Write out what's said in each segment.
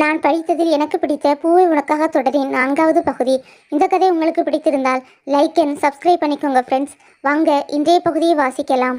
நான் படித்ததில் எனக்கு பிடித்த பூவை உனக்காக தொடரின் நான்காவது பகுதி. இந்த கதை உங்களுக்கு பிடித்திருந்தால் லைக் அண்ட் சப்ஸ்கிரைப் பண்ணிக்கோங்க ஃப்ரெண்ட்ஸ் வாங்க இன்றைய பகுதியை வாசிக்கலாம்.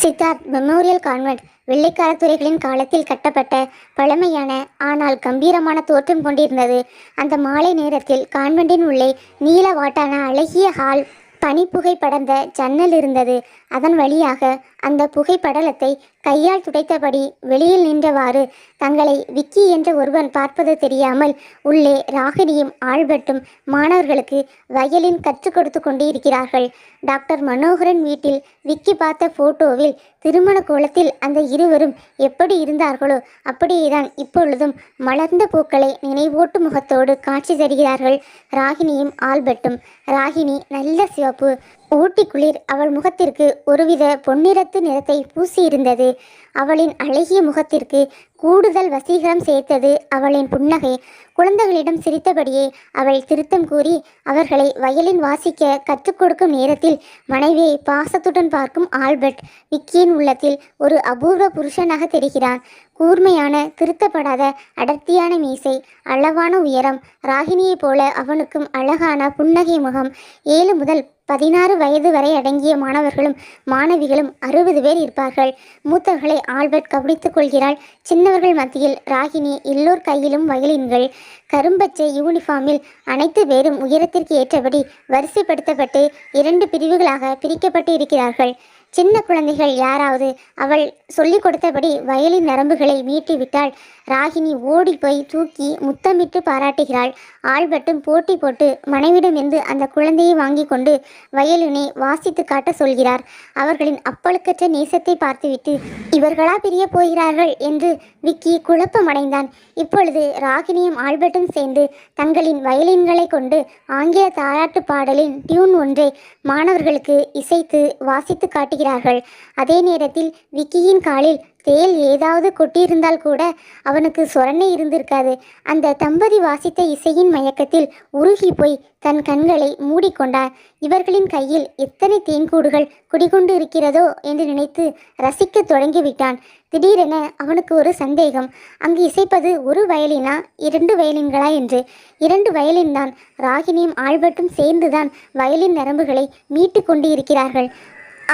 சித்தார்த் மெமோரியல் கான்வெண்ட் வெள்ளைக்கார துறைகளின் காலத்தில் கட்டப்பட்ட பழமையான ஆனால் கம்பீரமான தோற்றம் கொண்டிருந்தது. அந்த மாலை நேரத்தில் கான்வெண்டின் உள்ளே நீல வாட்டான அழகிய ஹால் பனிப்புகை படர்ந்த ஜன்னல் இருந்தது. அதன் வழியாக அந்த புகைப்படலத்தை கையால் துடைத்தபடி வெளியில் நின்றவாறு தங்களை விக்கி என்ற ஒருவன் பார்ப்பது தெரியாமல் உள்ளே ராகினியும் ஆல்பர்ட்டும் மாணவர்களுக்கு வயலின் கற்றுக் கொடுத்து கொண்டு இருக்கிறார்கள் டாக்டர் மனோகரன் வீட்டில் விக்கி பார்த்த போட்டோவில் திருமண கோலத்தில் அந்த இருவரும் எப்படி இருந்தார்களோ அப்படியேதான் இப்பொழுதும் மலர்ந்த பூக்களை நினைவூட்டு முகத்தோடு காட்சி தருகிறார்கள். ராகினியும் ஆல்பர்ட்டும். ராகினி நல்ல சிவப்பு ஊட்டி குளிர் அவள் முகத்திற்கு ஒருவித பொன்னிறத்து நிறத்தை பூசியிருந்தது. அவளின் அழகிய முகத்திற்கு கூடுதல் வசீகரம் சேர்த்தது அவளின் புன்னகை. குழந்தைகளிடம் சிரித்தபடியே அவள் திருத்தம் கூறி அவர்களை வயலின் வாசிக்க கற்றுக் கொடுக்கும் நேரத்தில் மனைவியை பாசத்துடன் பார்க்கும் ஆல்பர்ட் விக்கியின் உள்ளத்தில் ஒரு அபூர்வ புருஷனாக தெரிகிறான். கூர்மையான திருத்தப்படாத அடர்த்தியான மீசை அளவான உயரம் ராகினியைப் போல அவனுக்கும் அழகான புன்னகை முகம். ஏழு முதல் பதினாறு வயது வரை அடங்கிய மாணவர்களும் மாணவிகளும் அறுபது பேர் இருப்பார்கள். மூத்தவர்களை ஆல்பர்ட் கவனித்துக் கொள்கிறாள். சின்னவர்கள் மத்தியில் ராகினி எல்லோர் கையிலும் வயலின்கள். கரும்பச்சை யூனிஃபார்மில் அனைத்து பேரும் உயரத்திற்கு ஏற்றபடி வரிசைப்படுத்தப்பட்டு இரண்டு பிரிவுகளாக பிரிக்கப்பட்டு இருக்கிறார்கள். சின்ன குழந்தைகள் யாராவது அவள் சொல்லிக் கொடுத்தபடி வயலின் நரம்புகளை மீட்டிவிட்டால் ராகினி ஓடி போய் தூக்கி முத்தமிட்டு பாராட்டுகிறாள். ஆல்பர்ட்டும் போட்டி போட்டு மனைவிடமிருந்து அந்த குழந்தையை வாங்கி கொண்டு வயலினை வாசித்து காட்ட சொல்கிறார். அவர்களின் அப்பழுக்கற்ற நேசத்தை பார்த்துவிட்டு இவர்களா பிரிய போகிறார்கள்? என்று விக்கி குழப்பமடைந்தான். இப்பொழுது ராகினியும் ஆல்பர்ட்டும் சேர்ந்து தங்களின் வயலின்களை கொண்டு ஆங்கில தாராட்டு பாடலின் டியூன் ஒன்றை மாணவர்களுக்கு இசைத்து வாசித்து காட்டுகிறார்கள். அதே நேரத்தில் விக்கியின் காலில் தேல் ஏதாவது கொட்டியிருந்தால் கூட அவனுக்கு சொரணை இருந்திருக்காது. அந்த தம்பதி வாசித்த இசையின் மயக்கத்தில் உருகி போய் தன் கண்களை மூடிக்கொண்டார் இவர்களின் கையில் எத்தனை தேன்கூடுகள் குடிகொண்டு இருக்கிறதோ என்று நினைத்து ரசிக்கத் தொடங்கிவிட்டான். திடீரென அவனுக்கு ஒரு சந்தேகம். அங்கு இசைப்பது ஒரு வயலினா இரண்டு வயலின்களா என்று. இரண்டு வயலின் தான் ராகினியும் ஆல்பர்ட்டும் சேர்ந்துதான் வயலின் நரம்புகளை மீட்டு கொண்டு இருக்கிறார்கள்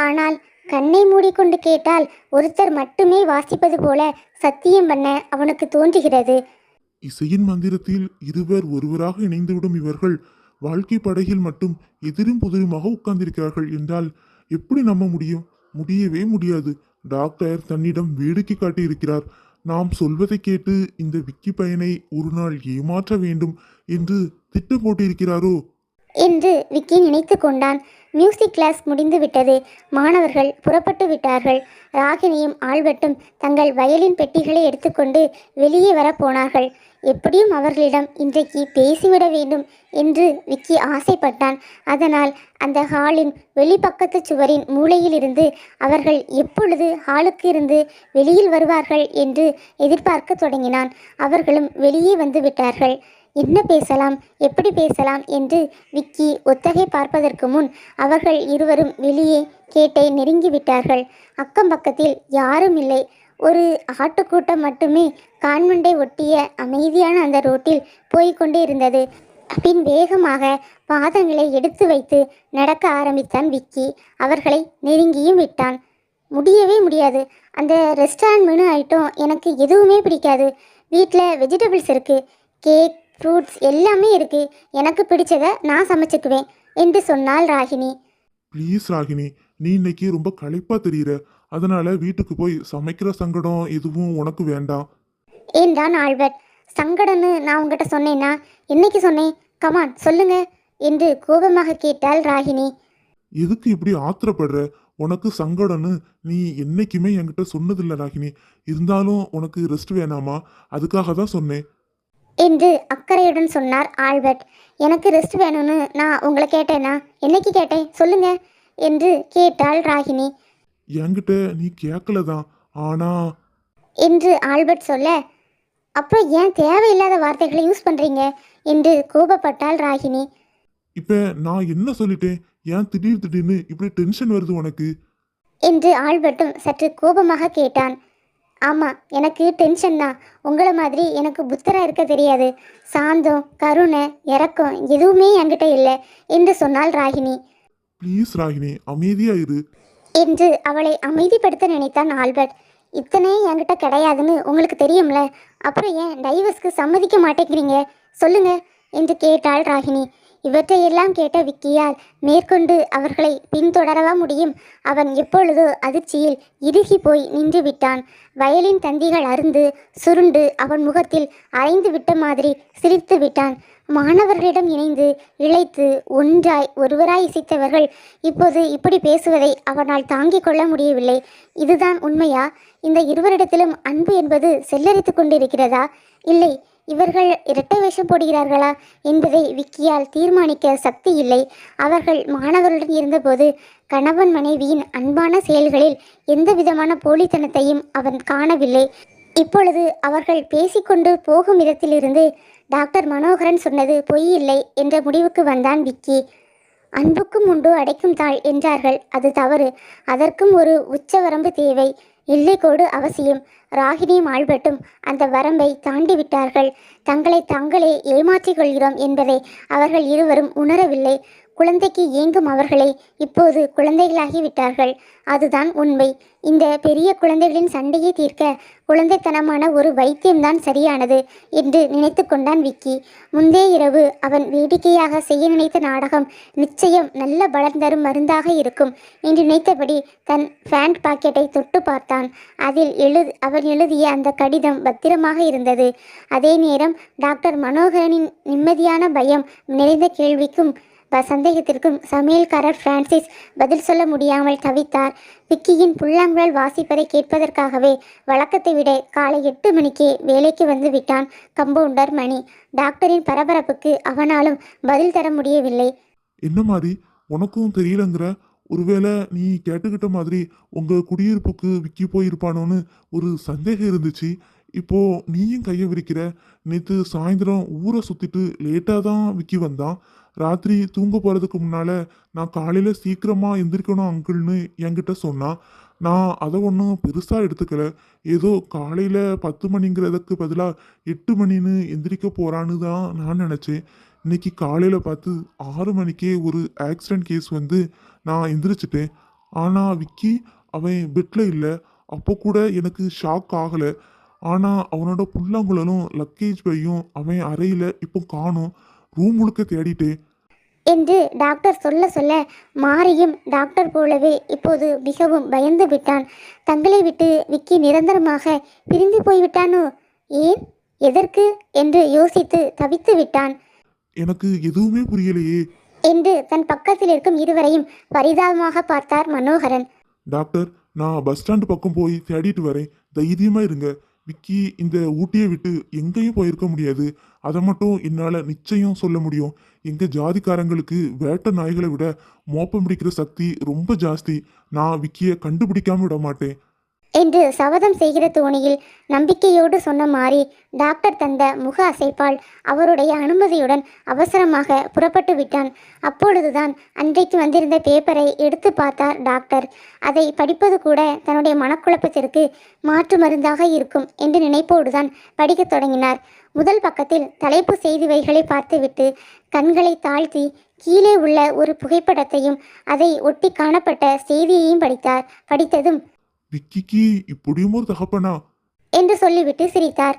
ஆனால் கண்ணை மூடிக்கொண்டு கேட்டால் ஒருத்தர் மட்டுமே வாசிப்பது போல சத்தியம் பண்ண அவனுக்கு தோன்றுகிறது. இசையின் மந்திரத்தில் இருவர் ஒருவராக இணைந்துவிடும் இவர்கள் வாழ்க்கை படகில் மட்டும் எதிரும் புதிருமாக உட்கார்ந்திருக்கிறார்கள் என்றால் எப்படி நம்ப முடியும்? முடியவே முடியாது. டாக்டர் தன்னிடம் வேடிக்கை காட்டியிருக்கிறார். நாம் சொல்வதை கேட்டு இந்த விக்கி பையனை ஒரு நாள் ஏமாற்ற வேண்டும் என்று திட்டம் போட்டிருக்கிறாரோ? என்று விக்கி நினைத்து கொண்டான். மியூசிக் கிளாஸ் முடிந்து விட்டது. மாணவர்கள் புறப்பட்டு விட்டார்கள். ராகினியும் ஆல்பர்ட்டும் தங்கள் வயலின் பெட்டிகளை எடுத்துக்கொண்டு வெளியே வரப்போனார்கள் எப்படியும் அவர்களிடம் இன்றைக்கு பேசிவிட வேண்டும் என்று விக்கி ஆசைப்பட்டான். அதனால் அந்த ஹாலின் வெளிப்பக்கத்து சுவரின் மூலையிலிருந்து அவர்கள் எப்பொழுது ஹாலுக்கு இருந்து வெளியில் வருவார்கள் என்று எதிர்பார்க்க தொடங்கினான். அவர்களும் வெளியே வந்து விட்டார்கள். என்ன பேசலாம் எப்படி பேசலாம் என்று விக்கி ஒத்தகை பார்ப்பதற்கு முன் அவர்கள் இருவரும் வெளியே கேட்டை நெருங்கிவிட்டார்கள் அக்கம் பக்கத்தில் யாரும் இல்லை. ஒரு ஆட்டுக்கூட்டம் மட்டுமே கான்வெண்டை ஒட்டிய அமைதியான அந்த ரோட்டில் போய்க்கொண்டே இருந்தது. பின் வேகமாக பாதங்களை எடுத்து வைத்து நடக்க ஆரம்பித்தான் விக்கி. அவர்களை நெருங்கியும் விட்டான். முடியவே முடியாது. அந்த ரெஸ்டாரண்ட் மெனு ஐட்டம் எனக்கு எதுவுமே பிடிக்காது. வீட்டில் வெஜிடபிள்ஸ் இருக்குது கேக் ஃப்ரூட்ஸ் எல்லாமே இருக்குது எனக்கு பிடிச்சதை நான் சமைச்சுக்குவேன் என்று சொன்னாள் ராகினி. ப்ளீஸ் ராகினி நீ இன்னைக்கு ரொம்ப களைப்பா தெரியுற. அதனால வீட்டுக்கு போய் சமைக்கிற சங்கடம் எதுவும் உனக்கு வேண்டாம். என்றான் ஆல்பர்ட்? சங்கடன்னு நான் உங்ககிட்ட சொன்னேன்னா என்னைக்கு சொன்னேன்? கமான் சொல்லுங்க என்று கோபமாக கேட்டாள் ராகினி. எதுக்கு இப்படி ஆத்திரப்படுற? உனக்கு சங்கடம்னு நீ என்னைக்குமே என்கிட்ட சொன்னதில்ல ராகினி. இருந்தாலும் உனக்கு ரெஸ்ட் வேணாமா? அதுக்காக தான் சொன்னேன். என்று அக்கறையுடன் சொன்னார் ஆல்பர்ட். எனக்கு ரெஸ்ட் வேணும்னு நான் உங்களை கேட்டேனா? என்னைக்கு கேட்டேன்? சொல்லுங்க என்று கேட்டாள் ராகினி. என்கிட்ட நீ கேட்கல தான் ஆனா என்று ஆல்பர்ட் சொல்ல அப்புறம் ஏன் தேவையில்லாத வார்த்தைகளை யூஸ் பண்ணுறீங்க என்று கோபப்பட்டாள் ராகினி. இப்ப நான் என்ன சொல்லிட்டேன்? ஏன் திடீர் திடீர்னு இப்படி டென்ஷன் வருது உனக்கு? என்று ஆல்பர்ட்டும் சற்று கோபமாக கேட்டான். ஆமாம் எனக்கு டென்ஷன் தான். உங்களை மாதிரி எனக்கு புத்தராக இருக்க தெரியாது. சாந்தம் கருணை இறக்கம் எதுவுமே என்கிட்ட இல்லை என்று சொன்னாள் ராகினி. ப்ளீஸ் ராகினி அமைதியா இரு. என்று அவளை அமைதிப்படுத்த நினைத்தான் ஆல்பர்ட். இத்தனை என்கிட்ட கிடையாதுன்னு உங்களுக்கு தெரியும்ல? அப்புறம் ஏன் டைவர்ஸ்க்கு சம்மதிக்க மாட்டேங்கிறீங்க? சொல்லுங்க என்று கேட்டாள் ராகினி. இவற்றையெல்லாம் கேட்ட விக்கியால் மேற்கொண்டு அவர்களை பின்தொடரவா முடியும் அவன் எப்பொழுதோ அதிர்ச்சியில் இறுகி போய் நின்று விட்டான். வயலின் தந்திகள் அருந்து சுருண்டு அவன் முகத்தில் அரைந்து விட்ட மாதிரி சிரித்து விட்டான். மாணவர்களிடம் இணைந்து இழைத்து ஒன்றாய் ஒருவராய் இசைத்தவர்கள் இப்போது இப்படி பேசுவதை அவனால் தாங்கிக் கொள்ள முடியவில்லை. இதுதான் உண்மையா? இந்த இருவரிடத்திலும் அன்பு என்பது செல்லரித்து கொண்டிருக்கிறதா? இல்லை. இவர்கள் இரட்டை வேஷம் போடுகிறார்களா என்பதை விக்கியால் தீர்மானிக்க சக்தி இல்லை. அவர்கள் மாணவருடன் இருந்தபோது கணவன் மனைவியின் அன்பான செயல்களில் எந்த விதமான போலித்தனத்தையும் அவன் காணவில்லை. இப்பொழுது அவர்கள் பேசிக்கொண்டு போகும் இடத்திலிருந்து டாக்டர் மனோகரன் சொன்னது பொய் இல்லை என்ற முடிவுக்கு வந்தான் விக்கி. அன்புக்கும் உண்டு அடைக்கும் தாள் என்றார்கள். அது தவறு. அதற்கும் ஒரு உச்சவரம்பு தேவை. எல்லைக்கோடு அவசியம். ராகினியும் ஆல்பர்ட்டும் அந்த வரம்பை தாண்டி விட்டார்கள் தங்களை தாங்களே ஏமாற்றிக் கொள்கிறோம் என்பதை அவர்கள் இருவரும் உணரவில்லை. குழந்தைக்கு ஏங்கும் அவர்களே இப்போது குழந்தைகளாகி விட்டார்கள் அதுதான் உண்மை. இந்த பெரிய குழந்தைகளின் சண்டையை தீர்க்க குழந்தைத்தனமான ஒரு வைத்தியம்தான் சரியானது என்று நினைத்து கொண்டான் விக்கி. முந்தே இரவு அவன் வேடிக்கையாக செய்ய நினைத்த நாடகம் நிச்சயம் நல்ல பலன் தரும் மருந்தாக இருக்கும் என்று நினைத்தபடி தன் ஃபேண்ட் பாக்கெட்டை தொட்டு பார்த்தான். அதில் எழு அவன் எழுதிய அந்த கடிதம் பத்திரமாக இருந்தது. அதே நேரம் டாக்டர் மனோகரனின் நிம்மதியான பயம் நிறைந்த கேள்விக்கும் ப- சந்தேகத்திற்கும் சமையல்காரர் பிரான்சிஸ் பதில் சொல்ல முடியாமல் தவித்தார். விக்கியின் புல்லாங்குழல் வாசிப்பதை கேட்பதற்காகவே வழக்கத்தை விட காலை எட்டு மணிக்கே வேலைக்கு வந்து விட்டான் கம்பவுண்டர் மணி. டாக்டரின் பரபரப்புக்கு அவனாலும் பதில் தர முடியவில்லை. என்ன மாதிரி உனக்கும் தெரியலங்கிற? ஒருவேளை நீ கேட்டுக்கிட்ட மாதிரி உங்க குடியிருப்புக்கு விக்கி போயிருப்பானோன்னு ஒரு சந்தேகம் இருந்துச்சு. இப்போ நீயும் கையை விரிக்கிற நேற்று சாயந்தரம் ஊரை சுத்திட்டு லேட்டாக தான் விக்கி வந்தான். ராத்திரி தூங்க போறதுக்கு முன்னால நான் காலையில சீக்கிரமா எந்திரிக்கணும் அங்கிள்னு என்கிட்ட சொன்னான். நான் அதை ஒன்றும் பெருசாக எடுத்துக்கல. ஏதோ காலையில் பத்து மணிங்கிறதுக்கு பதிலாக எட்டு மணின்னு எந்திரிக்க போகிறான்னு தான் நான் நினச்சேன். இன்னைக்கு காலையில் பார்த்து ஆறு மணிக்கே ஒரு ஆக்சிடென்ட் கேஸ் வந்து நான் எந்திரிச்சிட்டேன். ஆனால் விக்கி அவன் பெட்டில் இல்லை. அப்போ கூட எனக்கு ஷாக் ஆகலை. ஆனால் அவனோட புல்லாங்குழலும் லக்கேஜ் பையும் அவன் அறையில் இப்போ காணோம் ரூம் முழுக்க தேடிட்டேன் என்று டாக்டர் சொல்ல சொல்ல மாரியும் டாக்டர் போலவே இப்போது மிகவும் பயந்து விட்டான். தங்களை விட்டு விக்கி நிரந்தரமாக பிரிந்து போய்விட்டானோ ஏன்? எதற்கு? என்று யோசித்து தவித்து விட்டான். எனக்கு எதுவுமே புரியலையே. என்று தன் பக்கத்தில் இருக்கும் இருவரையும் பரிதாபமாக பார்த்தார் மனோகரன். டாக்டர் நான் பஸ் ஸ்டாண்டு பக்கம் போய் தேடிட்டு வரேன். தைரியமா இருங்க. விக்கி இந்த ஊட்டியை விட்டு எங்கேயும் போயிருக்க முடியாது. அதை மட்டும் என்னால் நிச்சயம் சொல்ல முடியும். எங்கள் ஜாதிக்காரங்களுக்கு வேட்டை நாய்களை விட மோப்பம் பிடிக்கிற சக்தி ரொம்ப ஜாஸ்தி. நான் விக்கியை கண்டுபிடிக்காம விட மாட்டேன். என்று சபதம் செய்கிற தோணியில் நம்பிக்கையோடு சொன்ன மாறி டாக்டர் தந்த முக அசைப்பால் அவருடைய அனுமதியுடன் அவசரமாக புறப்பட்டு விட்டான். அப்பொழுதுதான் அன்றைக்கு வந்திருந்த பேப்பரை எடுத்து பார்த்தார் டாக்டர். அதை படிப்பது கூட தன்னுடைய மனக்குழப்பத்திற்கு மாற்று மருந்தாக இருக்கும் என்று நினைப்போடுதான் படிக்கத் தொடங்கினார். முதல் பக்கத்தில் தலைப்பு செய்தி வைகளை பார்த்துவிட்டு கண்களை தாழ்த்தி கீழே உள்ள ஒரு புகைப்படத்தையும் அதை ஒட்டி காணப்பட்ட செய்தியையும் படித்தார். படித்ததும் விக்கிக்கு இப்படியும் ஒரு தகப்பனா? என்று சொல்லிவிட்டு சிரித்தார்.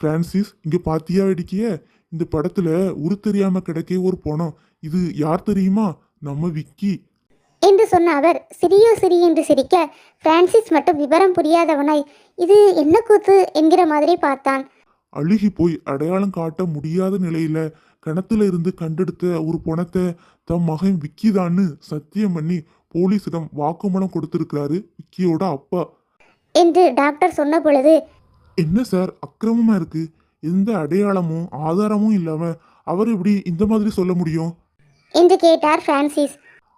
பிரான்சிஸ் இங்க பாத்தியா வெடிக்கிய? இந்த படத்துல உரு தெரியாம கிடைக்க ஒரு பணம். இது யார் தெரியுமா? நம்ம விக்கி. என்று சொன்ன அவர் சிரியோ சிரி என்று சிரிக்க பிரான்சிஸ் மட்டும் விவரம் புரியாதவனாய் இது என்ன கூத்து என்கிற மாதிரி பார்த்தான். அழுகி போய் அடையாளம் காட்ட முடியாத நிலையில கிணத்துல இருந்து கண்டெடுத்த ஒரு பணத்தை தம் மகன் விக்கிதான்னு சத்தியம் பண்ணி போலீசிடம் வாக்குமூலம் கொடுத்திருக்கிறாரு விக்கியோட அப்பா. என்று டாக்டர் சொன்ன பொழுது என்ன சார் அக்கிரமமா இருக்கு? எந்த அடையாளமும் ஆதாரமும் இல்லாம அவர் எப்படி இந்த மாதிரி சொல்ல முடியும்? என்று கேட்டார் பிரான்சிஸ்.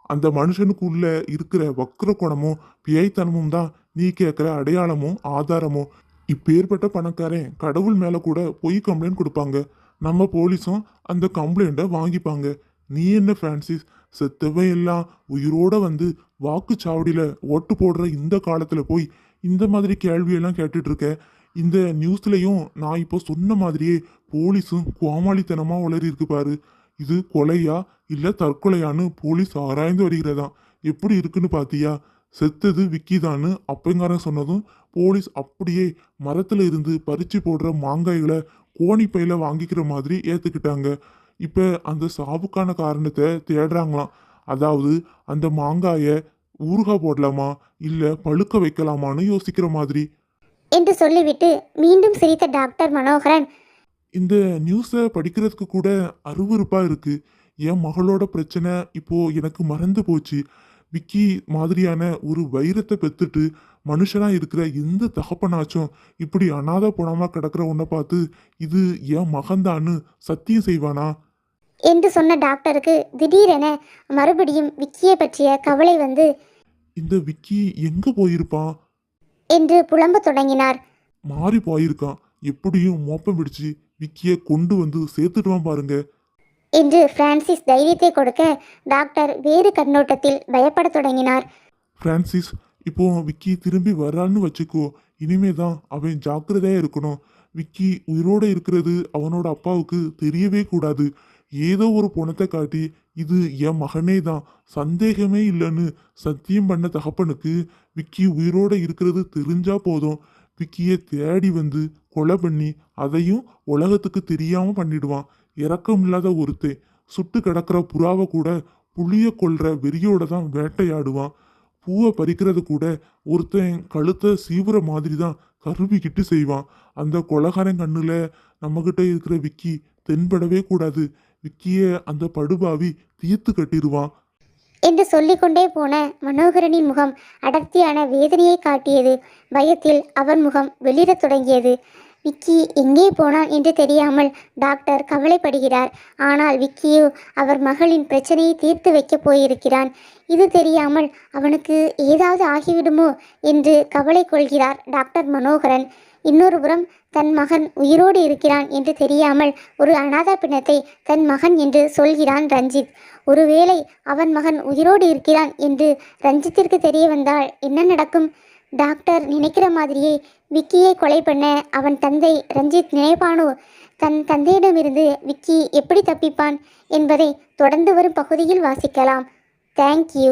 அந்த மனுஷனுக்குள்ள இருக்கிற வக்ர குணமும் பியைத்தனமும் தான் நீ கேட்குற அடையாளமும் ஆதாரமும். இப்பேற்பட்ட பணக்காரன் கடவுள் மேல கூட பொய் கம்ப்ளைண்ட் கொடுப்பாங்க. நம்ம போலீஸும் அந்த கம்ப்ளைண்ட்டை வாங்கிப்பாங்க. நீ என்ன பிரான்சிஸ்? செத்தவன் எல்லாம் உயிரோட வந்து வாக்குச்சாவடியில் ஓட்டு போடுற இந்த காலத்தில் போய் இந்த மாதிரி கேள்வியெல்லாம் கேட்டுட்டு இருக்க இந்த நியூஸ்லேயும் நான் இப்போ சொன்ன மாதிரியே போலீஸும் கோமாளித்தனமாக உளறி இருக்கு பாரு. இது கொலையா இல்லை தற்கொலையான்னு போலீஸ் ஆராய்ந்து வருகிறதாம் எப்படி இருக்குன்னு பார்த்தியா செத்தது விக்கிதான்னு அப்பங்காரன் சொன்னதும் போலீஸ் அப்படியே மரத்தில் இருந்து பறித்து போடுற மாங்காய்களை கோணிப்பையில் வாங்கிக்கிற மாதிரி ஏற்றுக்கிட்டாங்க இப்ப அந்த சாவுக்கான காரணத்தை தேடுறாங்களாம். அதாவது அந்த மாங்காயை ஊறுகாய் போடலாமா? இல்ல பழுக்க வைக்கலாமான்னு யோசிக்கிற மாதிரி. என்று சொல்லிவிட்டு மீண்டும் சிரித்த டாக்டர் மனோகரன். இந்த நியூஸை படிக்கிறதுக்கு கூட அருவருப்பா இருக்கு. என் மகளோட பிரச்சனை இப்போ எனக்கு மறந்து போச்சு. விக்கி மாதிரியான ஒரு வைரத்தை பெத்துட்டு மனுஷனா இருக்கிற எந்த தகப்பனாச்சும் இப்படி அனாதை போனாம கிடக்கிற உன்னை பார்த்து இது என் மகன்தான்னு சத்தியம் செய்வானா? என்று சொன்ன டாக்டருக்கு திடீரென மறுபடியும் விக்கியை பற்றிய கவலை வந்து இந்த விக்கி எங்க போயிருப்பான்? என்று புலம்பத் தொடங்கினார். மாறி போயிருக்கான். எப்படியும் மோப்பம் பிடிச்சு விக்கிய கொண்டு வந்து சேர்த்துடுவான் பாருங்க. என்று பிரான்சிஸ் தைரியத்தை கொடுக்க டாக்டர் வேறு கண்ணோட்டத்தில் பயப்படத் தொடங்கினார். பிரான்சிஸ் இப்போ விக்கி திரும்பி வரான்னு வச்சுக்கோ. இனிமே தான் அவன் ஜாக்கிரதையா இருக்கணும். விக்கி உயிரோட இருக்கிறது அவனோட அப்பாவுக்கு தெரியவே கூடாது. ஏதோ ஒரு பொணத்தை காட்டி இது என் மகனே தான் சந்தேகமே இல்லைன்னு சத்தியம் பண்ண தகப்பனுக்கு விக்கி உயிரோட இருக்கிறது தெரிஞ்சா போதும். விக்கியை தேடி வந்து கொலை பண்ணி அதையும் உலகத்துக்கு தெரியாம பண்ணிடுவான். இரக்கம் இல்லாத ஒருத்தன் சுட்டு கிடக்கிற புறாவை கூட புளிய கொள்ற வெறியோட தான் வேட்டையாடுவான். பூவை பறிக்கிறது கூட ஒருத்தன் கழுத்தை சீவுற மாதிரி தான் கருவிக்கிட்டு செய்வான். அந்த கொலகாரன் கண்ணுல நம்மகிட்ட இருக்கிற விக்கி தென்படவே கூடாது. விக்கிய அந்த படுபாவி தீர்த்து கட்டிடுவான். என்று சொல்லிக்கொண்டே போன மனோகரனின் முகம் அடர்த்தியான வேதனையை காட்டியது. பயத்தில் அவன் முகம் வெளிரத் தொடங்கியது. விக்கி எங்கே போனான் என்று தெரியாமல் டாக்டர் கவலைப்படுகிறார். ஆனால் விக்கியோ அவர் மகளின் பிரச்சனையை தீர்த்து வைக்கப் போயிருக்கிறான். இது தெரியாமல் அவனுக்கு ஏதாவது ஆகிவிடுமோ என்று கவலை கொள்கிறார் டாக்டர் மனோகரன். இன்னொரு புறம் தன் மகன் உயிரோடு இருக்கிறான் என்று தெரியாமல் ஒரு அனாதா பிணத்தை தன் மகன் என்று சொல்கிறான் ரஞ்சித். ஒருவேளை அவன் மகன் உயிரோடு இருக்கிறான் என்று ரஞ்சித்திற்கு தெரிய வந்தால் என்ன நடக்கும்? டாக்டர் நினைக்கிற மாதிரியே விக்கியை கொலை பண்ண அவன் தந்தை ரஞ்சித் நினைப்பானோ? தன் தந்தையிடமிருந்து விக்கி எப்படி தப்பிப்பான் என்பதை தொடர்ந்து வரும் பகுதியில் வாசிக்கலாம். தேங்க்யூ